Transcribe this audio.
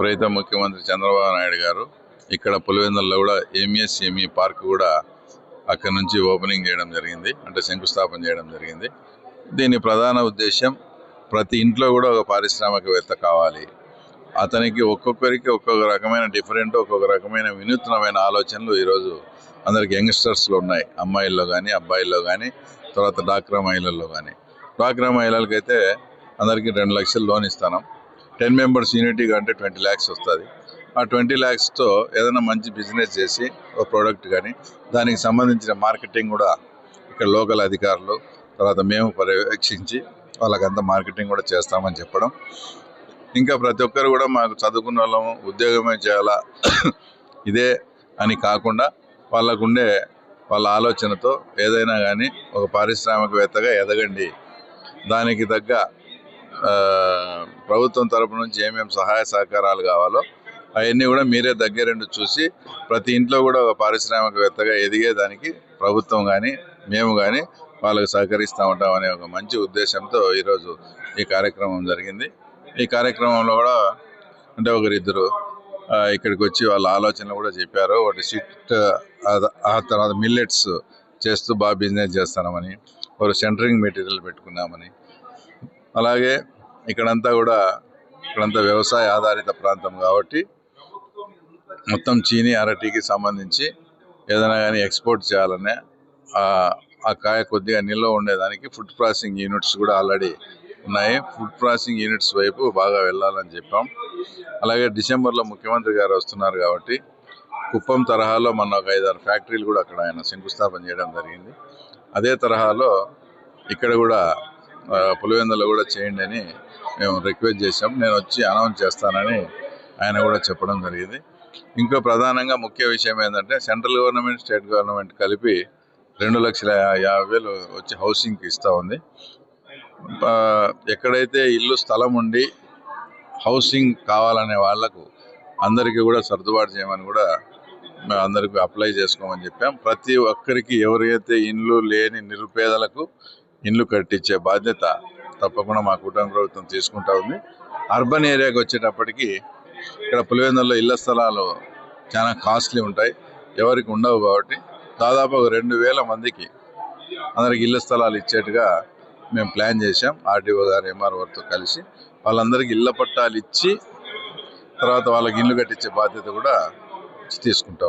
ప్రీతం ముఖ్యమంత్రి చంద్రబాబు నాయుడు గారు ఇక్కడ పులివెందుల్లో కూడా ఎంఎస్ఎంఈ పార్క్ కూడా అక్కడ నుంచి ఓపెనింగ్ చేయడం జరిగింది అంటే శంకుస్థాపన చేయడం జరిగింది. దీని ప్రధాన ఉద్దేశం ప్రతి ఇంట్లో కూడా ఒక పారిశ్రామికవేత్త కావాలి. అతనికి ఒక్కొక్కరికి ఒక్కొక్క రకమైన డిఫరెంట్ ఒక్కొక్క రకమైన వినూత్నమైన ఆలోచనలు ఈరోజు అందరికి యంగ్స్టర్స్లో ఉన్నాయి. అమ్మాయిల్లో కానీ అబ్బాయిల్లో కానీ తర్వాత డాక్రా మహిళల్లో కానీ డాక్రా మహిళలకైతే అందరికీ రెండు లక్షలు లోన్ ఇస్తాను. టెన్ మెంబర్స్ యూనిటీగా అంటే ట్వంటీ ల్యాక్స్ వస్తుంది. ఆ ట్వంటీ ల్యాక్స్తో ఏదైనా మంచి బిజినెస్ చేసి ఒక ప్రోడక్ట్ కానీ దానికి సంబంధించిన మార్కెటింగ్ కూడా ఇక్కడ లోకల్ అధికారులు తర్వాత మేము పర్యవేక్షించి వాళ్ళకంతా మార్కెటింగ్ కూడా చేస్తామని చెప్పడం. ఇంకా ప్రతి ఒక్కరు కూడా మాకు చదువుకున్న వాళ్ళము ఉద్యోగమే చేయాలా ఇదే అని కాకుండా వాళ్ళకుండే వాళ్ళ ఆలోచనతో ఏదైనా కానీ ఒక పారిశ్రామికవేత్తగా ఎదగండి. దానికి తగ్గ ప్రభుత్వం తరపు నుంచి ఏమేమి సహాయ సహకారాలు కావాలో అవన్నీ కూడా మీరే దగ్గరుండి చూసి ప్రతి ఇంట్లో కూడా ఒక పారిశ్రామికవేత్తగా ఎదిగేదానికి ప్రభుత్వం కానీ మేము కానీ వాళ్ళకు సహకరిస్తూ ఉంటాం అనే ఒక మంచి ఉద్దేశంతో ఈరోజు ఈ కార్యక్రమం జరిగింది. ఈ కార్యక్రమంలో కూడా అంటే ఒకరిద్దరు ఇక్కడికి వచ్చి వాళ్ళ ఆలోచనలు కూడా చెప్పారు. ఒకటి సిట్ ఆ తర్వాత మిల్లెట్స్ చేస్తూ బాగా బిజినెస్ చేస్తామని ఒక సెంటరింగ్ మెటీరియల్ పెట్టుకున్నామని అలాగే ఇక్కడంతా కూడా ఇక్కడంతా వ్యవసాయ ఆధారిత ప్రాంతం కాబట్టి మొత్తం చీని అరటికి సంబంధించి ఏదైనా కానీ ఎక్స్పోర్ట్ చేయాలనే ఆ- కాయ కొద్దిగా నిల్వ ఉండేదానికి ఫుడ్ ప్రాసెసింగ్ యూనిట్స్ కూడా ఆల్రెడీ ఉన్నాయి. ఫుడ్ ప్రాసెసింగ్ యూనిట్స్ వైపు బాగా వెళ్ళాలని చెప్పాం. అలాగే డిసెంబర్లో ముఖ్యమంత్రి గారు వస్తున్నారు కాబట్టి కుప్పం తరహాలో మన ఒక ఐదారు ఫ్యాక్టరీలు కూడా అక్కడ ఆయన శంకుస్థాపన చేయడం జరిగింది. అదే తరహాలో ఇక్కడ కూడా పులివెందులో కూడా చేయండి అని మేము రిక్వెస్ట్ చేసాం నేను వచ్చి అనౌన్స్ చేస్తానని ఆయన కూడా చెప్పడం జరిగింది. ఇంకా ప్రధానంగా ముఖ్య విషయం ఏంటంటే సెంట్రల్ గవర్నమెంట్ స్టేట్ గవర్నమెంట్ కలిపి రెండు లక్షల యాభై వేలు వచ్చి హౌసింగ్కి ఇస్తూ ఉంది. ఎక్కడైతే ఇల్లు స్థలం ఉండి హౌసింగ్ కావాలనే వాళ్ళకు అందరికీ కూడా సర్దుబాటు చేయమని కూడా మేము అందరికీ అప్లై చేసుకోమని చెప్పాం. ప్రతి ఒక్కరికి ఎవరైతే ఇండ్లు లేని నిరుపేదలకు ఇండ్లు కట్టించే బాధ్యత తప్పకుండా మా కుటుంబ ప్రభుత్వం తీసుకుంటా ఉంది. అర్బన్ ఏరియాకి వచ్చేటప్పటికి ఇక్కడ పులివెందుల్లో ఇళ్ళ స్థలాలు చాలా కాస్ట్లీ ఉంటాయి. ఎవరికి ఉండవు కాబట్టి దాదాపు ఒక రెండు వేల మందికి అందరికి ఇళ్ళ స్థలాలు ఇచ్చేట్టుగా మేము ప్లాన్ చేశాం. ఆర్డీఓ గారు ఎంఆర్ఓతో కలిసి వాళ్ళందరికీ ఇళ్ళ పట్టాలు ఇచ్చి తర్వాత వాళ్ళకి ఇల్లు కట్టించే బాధ్యత కూడా తీసుకుంటా